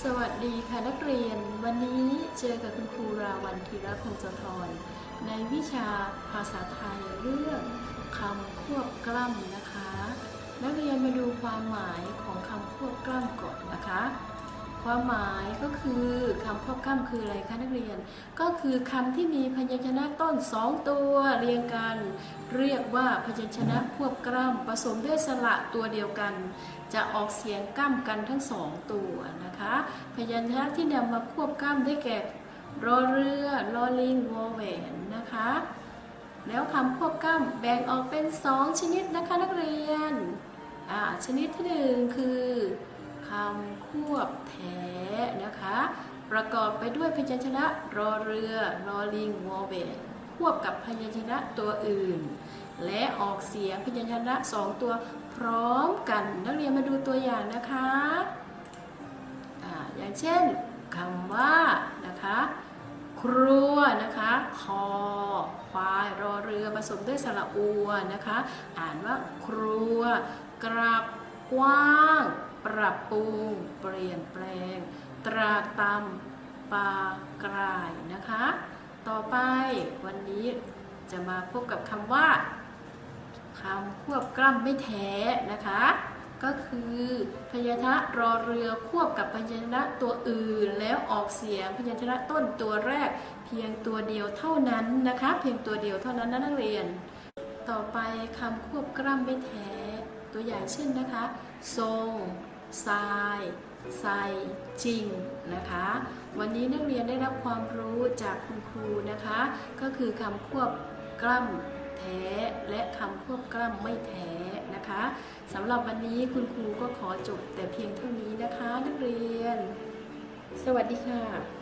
สวัสดีค่ะนักเรียน วันนี้เจอกับคุณครูราวันธีระพงศธรในวิชาภาษาไทยเรื่องคำควบกล้ำนะคะ นักเรียนมาดูความหมายของคำควบกล้ำก่อนนะคะ ความหมายก็คือคำควบกล้ำคืออะไรคะนักเรียน ก็คือคำที่มีพยัญชนะต้นสองตัวเรียงกัน เรียกว่าพยัญชนะควบกล้ำผสมด้วยสระตัวเดียวกัน จะออกเสียงกล้ำกันทั้งสองตัวนะคะ พยัญชนะที่นำมาควบกล้ำได้แก่รอเรือลอลิงวอแหวนนะคะ แล้วคำควบกล้ำแบ่งออกเป็นสองชนิดนะคะนักเรียนชนิดที่หนึ่งคือ คำควบแท้นะคะ ประกอบไปด้วยพยัญชนะรอเรือลอลิงวอแหวนควบกับพยัญชนะตัวอื่น และออกเสียงพยัญชนะสองตัวพร้อมกัน นักเรียนมาดูตัวอย่างนะคะอาอย่างเช่นคำว่านะคะครัวนะคะคอควายรอเรือผสมด้วยสระอัวนะคะ อ่านว่าครัว กราบกว้าง ปรับปรุง เปลี่ยนแปลง ตรากตำปลากรายนะคะ ต่อไปวันนี้จะมาพบกับคำว่าคำควบกล้ำไม่แท้นะคะ ก็คือพยัญชนะรอเรือควบกับพยัญชนะตัวอื่น แล้วออกเสียงพยัญชนะต้นตัวแรก เพียงตัวเดียวเท่านั้นนะคะ เพียงตัวเดียวเท่านั้นนะนักเรียน ต่อไปคำควบกล้ำไม่แท้ ตัวอย่างเช่นนะคะ ทรง ทรายใส่จริงนะคะ วันนี้นักเรียนได้รับความรู้จากคุณครูนะคะ ก็คือคำควบกล้ำแท้และคำควบกล้ำไม่แท้นะคะสำหรับวันนี้คุณครูก็ขอจบแต่เพียงเท่านี้นะคะ นักเรียน สวัสดีค่ะ